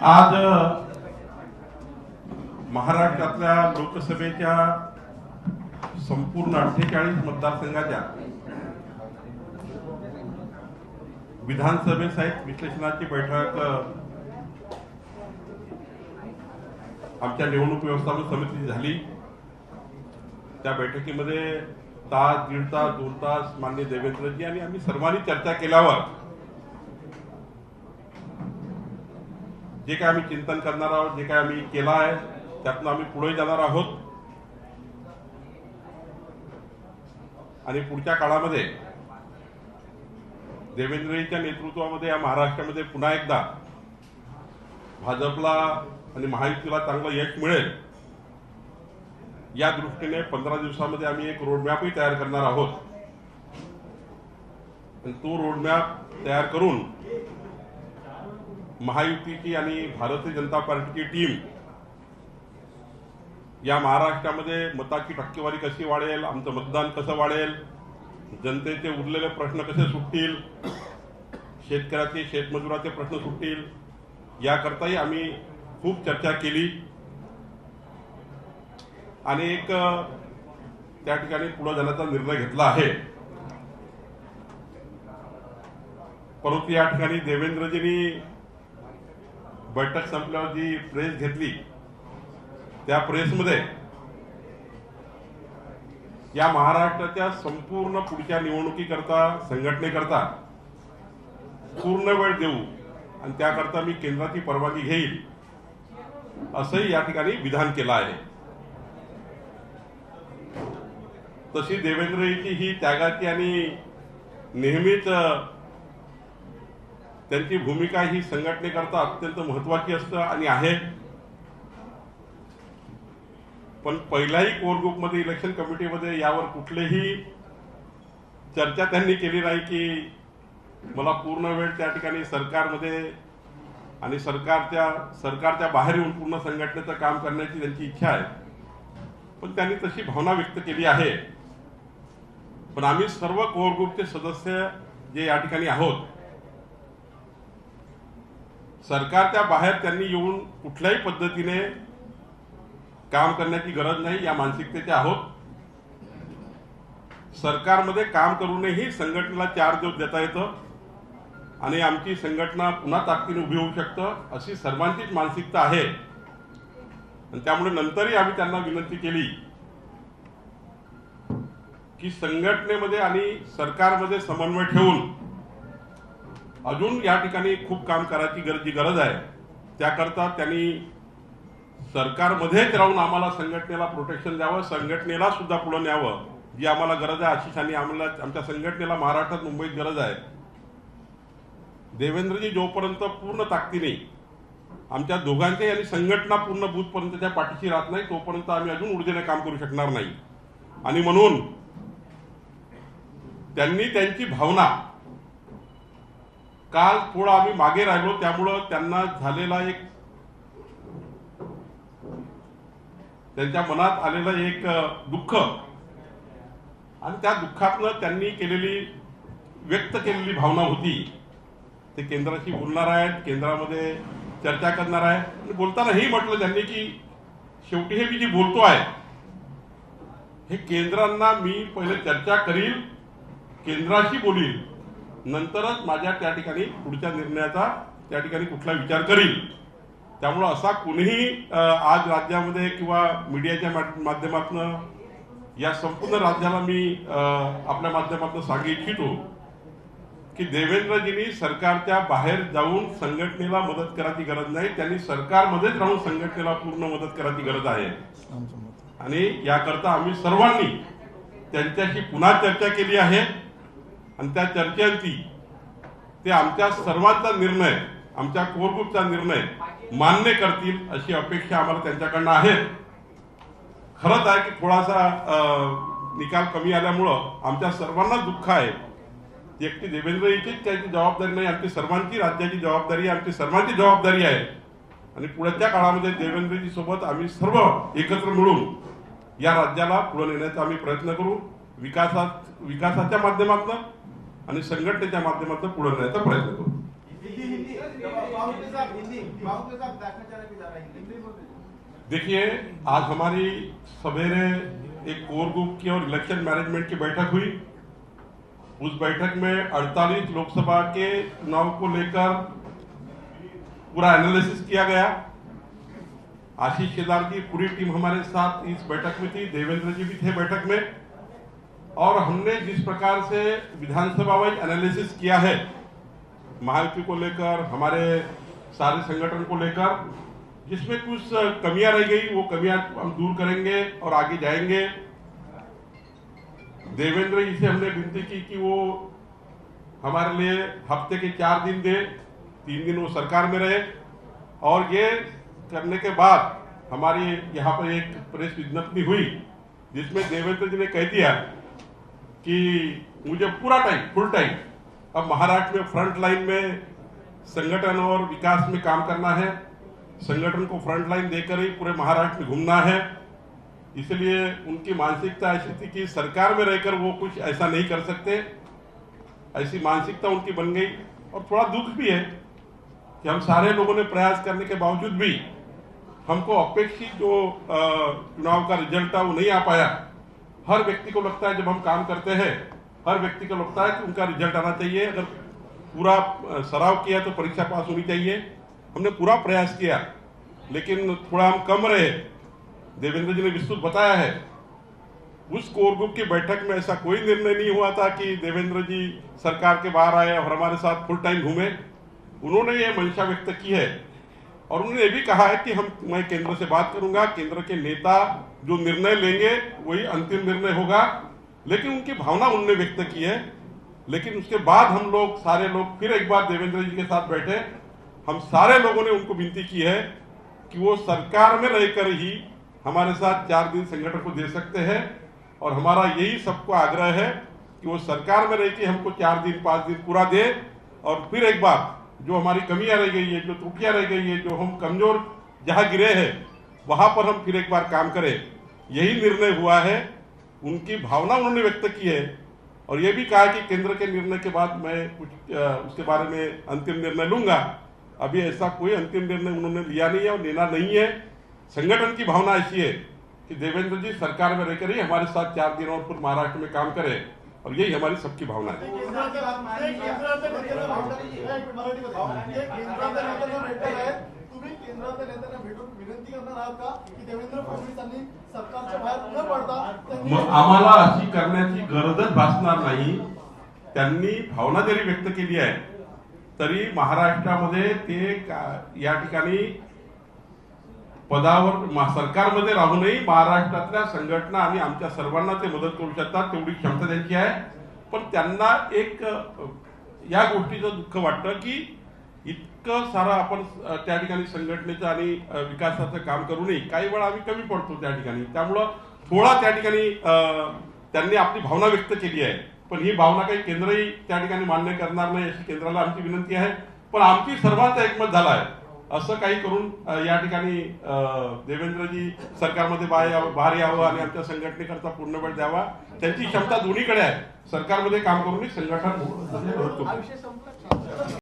आज महाराष्ट्रातल्या लोकसभेच्या संपूर्ण अठ्ठेचाळीस मतदारसंघाच्या विधानसभेसहित विश्लेषणाची बैठक आमच्या निवडणूक व्यवस्थापन समितीची झाली. त्या बैठकीमध्ये तास दीड तास दोन तास मान्य देवेंद्रजी आणि आम्ही सर्वांनी चर्चा केल्यावर जे काय आम्ही चिंतन करणार आहोत जे काय आम्ही केलं आहे त्यातनं आम्ही पुढे जाणार आहोत. आणि पुढच्या काळामध्ये देवेंद्रजीच्या नेतृत्वामध्ये या महाराष्ट्रामध्ये पुन्हा एकदा भाजपला आणि महायुतीला चांगलं यश मिळेल. या दृष्टीने पंधरा दिवसामध्ये आम्ही एक रोडमॅपही तयार करणार आहोत. आणि तो रोडमॅप तयार करून महायुतीची आणि भारतीय जनता पार्टीची टीम या महाराष्ट्रामध्ये मताची टक्केवारी कशी वाढेल आमचं मतदान कसं वाढेल जनतेचे उरलेले प्रश्न कसे सुटतील शेतकऱ्याचे शेतमजुराचे प्रश्न सुटतील याकरताही आम्ही खूप चर्चा केली. आणि एक त्या ठिकाणी पुढे जाण्याचा निर्णय घेतला आहे. परंतु या ठिकाणी देवेंद्रजींनी बैठक संपल्यावर जी प्रेस घेतली त्या प्रेसमध्ये या महाराष्ट्राच्या संपूर्ण पुढच्या निवडणुकीकरता संघटनेकरता पूर्ण वेळ देऊ आणि त्याकरता मी केंद्राची परवानगी घेईल असंही या ठिकाणी विधान केलं आहे. तशी देवेंद्रजीची ही त्यागाची आणि नेहमीच त्यांची भूमिका ही संघटनेकरता अत्यंत महत्वाची असतं आणि आहे. पण पहिल्याही कोर ग्रुपमध्ये इलेक्शन कमिटीमध्ये यावर कुठलेही चर्चा त्यांनी केली नाही की मला पूर्ण वेळ त्या ठिकाणी सरकारमध्ये आणि सरकारच्या सरकारच्या बाहेर येऊन पूर्ण संघटनेचं काम करण्याची त्यांची इच्छा आहे. पण त्यांनी तशी भावना व्यक्त केली आहे. पण आम्ही सर्व कोर ग्रुपचे सदस्य जे या ठिकाणी आहोत सरकारच्या बाहेर त्यांनी येऊन कुठल्याही पद्धतीने काम करण्याची गरज नाही या मानसिकतेचे आहोत. सरकारमध्ये काम करूनही संघटनेला चार दिवस देता येतं आणि आमची संघटना पुन्हा ताकदीने उभी होऊ शकतं अशी सर्वांचीच मानसिकता आहे. आणि त्यामुळे नंतरही आम्ही त्यांना विनंती केली की संघटनेमध्ये आणि सरकारमध्ये समन्वय ठेवून अजून या ठिकाणी खूप काम करायची गरज जी गरज आहे त्याकरता त्यांनी सरकारमध्येच राहून आम्हाला संघटनेला प्रोटेक्शन द्यावं संघटनेला सुद्धा पुढे न्यावं जी आम्हाला गरज आहे. आशिषांनी आम्हाला आमच्या संघटनेला महाराष्ट्रात मुंबईत गरज आहे. देवेंद्रजी जोपर्यंत पूर्ण ताकदीने आमच्या दोघांच्याही आणि संघटना पूर्ण बूथपर्यंतच्या पाठीशी राहत नाही तोपर्यंत आम्ही अजून ऊर्जेने काम करू शकणार नाही. आणि म्हणून त्यांनी त्यांची भावना काल थोडं आम्ही मागे राहिलो त्यामुळं त्यांना झालेला एक त्यांच्या मनात आलेलं एक दुःख. आणि त्या दुःखातनं त्यांनी केलेली व्यक्त केलेली भावना होती. ते केंद्राशी बोलणार आहेत केंद्रामध्ये चर्चा करणार आहे आणि बोलताना हे म्हटलं त्यांनी की शेवटी हे मी जे बोलतो आहे हे केंद्रांना मी पहिले चर्चा करील केंद्राशी बोलील नंतरच माझ्या त्या ठिकाणी पुढच्या निर्णयाचा त्या ठिकाणी कुठला विचार करील त्यामुळं असा कुणीही आज राज्यामध्ये किंवा मीडियाच्या माध्यमातून या संपूर्ण राज्याला मी आपल्या माध्यमातून सांगू इच्छितो की देवेंद्रजींनी सरकारच्या बाहेर जाऊन संघटनेला मदत करायची गरज नाही. त्यांनी सरकारमध्येच राहून संघटनेला पूर्ण मदत करायची गरज आहे. आणि याकरता आम्ही सर्वांनी त्यांच्याशी पुन्हा चर्चा केली आहे. आणि त्या चर्चेंती ते आमच्या सर्वांचा निर्णय आमच्या कोरग्रुपचा निर्णय मान्य करतील अशी अपेक्षा आम्हाला त्यांच्याकडनं आहे. खरंच आहे की थोडासा निकाल कमी आल्यामुळं आमच्या सर्वांना दुःख आहे. ती एकटी देवेंद्रजीचीच त्याची जबाबदारी नाही आमची सर्वांची राज्याची जबाबदारी आहे आमची सर्वांची जबाबदारी आहे. आणि पुढच्या काळामध्ये देवेंद्रजी सोबत आम्ही सर्व एकत्र मिळून या राज्याला पुढे नेण्याचा आम्ही प्रयत्न करू. विकासात विकासाच्या माध्यमातून आणि संघटनेच्या माध्यमातून पुढे प्रयत्न करू। देखिए, आज हमारी सवेरे एक कोर ग्रुप की और इलेक्शन मैनेजमेंट की बैठक हुई। उस बैठक में 48 लोकसभा के चुनाव को लेकर पूरा एनालिसिस किया गया। आशीष केदार की पूरी टीम हमारे साथ इस बैठक में थी, देवेंद्र जी भी थे बैठक में। और हमने जिस प्रकार से विधानसभा वाइज एनालिसिस किया है, महायुति को लेकर, हमारे सारे संगठन को लेकर, जिसमें कुछ कमियाँ रह गई, वो कमियाँ हम दूर करेंगे और आगे जाएँगे। देवेंद्र जी से हमने विनती की कि वो हमारे लिए हफ़्ते के चार दिन दे, तीन दिन वो सरकार में रहे। और ये करने के बाद हमारी यहाँ पर एक प्रेस विज्ञप्ति हुई, जिसमें देवेंद्र जी ने कह दिया कि मुझे पूरा टाइम फुल टाइम अब महाराष्ट्र में फ्रंट लाइन में संगठन और विकास में काम करना है। संगठन को फ्रंट लाइन देकर ही पूरे महाराष्ट्र में घूमना है। इसलिए उनकी मानसिकता ऐसी थी कि सरकार में रहकर वो कुछ ऐसा नहीं कर सकते। ऐसी मानसिकता उनकी बन गई। और थोड़ा दुख भी है कि हम सारे लोगों ने प्रयास करने के बावजूद भी हमको अपेक्षित जो चुनाव का रिज़ल्ट था वो नहीं आ पाया। हर व्यक्ति को लगता है जब हम काम करते हैं, हर व्यक्ति को लगता है कि उनका रिज़ल्ट आना चाहिए। अगर पूरा सराव किया तो परीक्षा पास होनी चाहिए। हमने पूरा प्रयास किया, लेकिन थोड़ा हम कम रहे। देवेंद्र जी ने विस्तृत बताया है। उस कोर ग्रुप की बैठक में ऐसा कोई निर्णय नहीं हुआ था कि देवेंद्र जी सरकार के बाहर आए और हमारे साथ फुल टाइम घूमे। उन्होंने ये मंशा व्यक्त की है। और उन्होंने ये भी कहा है कि हम, मैं केंद्र से बात करूँगा, केंद्र के नेता जो निर्णय लेंगे, वही अंतिम निर्णय होगा। लेकिन उनकी भावना उन्होंने व्यक्त की है। लेकिन उसके बाद हम लोग, सारे लोग, फिर एक बार देवेंद्र जी के साथ बैठे। हम सारे लोगों ने उनको विनती की है कि वो सरकार में रहकर ही हमारे साथ चार दिन संगठन को दे सकते हैं। और हमारा यही सबको आग्रह है कि वो सरकार में रह हमको चार दिन, पाँच दिन पूरा दे। और फिर एक बार जो हमारी कमियाँ रह गई है, जो त्रुटियाँ रह गई है, जो हम कमज़ोर जहाँ गिरे हैं, वहाँ पर हम फिर एक बार काम करें। यही निर्णय हुआ है। उनकी भावना उन्होंने व्यक्त की है। और ये भी कहा कि केंद्र के निर्णय के बाद मैं कुछ उसके बारे में अंतिम निर्णय लूँगा। अभी ऐसा कोई अंतिम निर्णय उन्होंने लिया नहीं है और लेना नहीं है। संगठन की भावना ऐसी है कि देवेंद्र जी सरकार में रहकर ही हमारे साथ चार दिन फिर महाराष्ट्र में काम करें। और यही हमारी सबकी भावना है। तुम्ही केंद्राच्या नेत्यांना भेटून विनंती करणार आहात का की देवेंद्र फडणवीसांनी सरकारच्या बाहेर न पडता मग आम्हाला अशी करण्याची गरजच भासणार नाही. त्यांनी भावना जरी व्यक्त केली आहे तरी महाराष्ट्रामध्ये ते का- या ठिकाणी पदावर सरकारमध्ये राहूनही महाराष्ट्रातल्या संघटना आणि आमच्या सर्वांना ते मदत करू शकतात तेवढी क्षमता त्यांची आहे. पण त्यांना एक या गोष्टीचं दुःख वाटतं की इतकं सारं आपण त्या ठिकाणी संघटनेचं आणि विकासाचं काम करूनही काही वेळा आम्ही कमी पडतो त्या ठिकाणी. त्यामुळं थोडा त्या ठिकाणी त्यांनी आपली भावना व्यक्त केली आहे. पण ही भावना काही केंद्रही त्या ठिकाणी मान्य करणार नाही अशी केंद्राला आमची विनंती आहे. पण आमची सर्वांचा एकमत झाला आहे. असं काही करून या ठिकाणी देवेंद्रजी सरकारमध्ये बाहेर यावं बाहेर यावं आणि आमच्या संघटनेकरता पूर्ण वेळ द्यावा. त्यांची क्षमता दोन्हीकडे आहे. सरकारमध्ये काम करूनही संघटन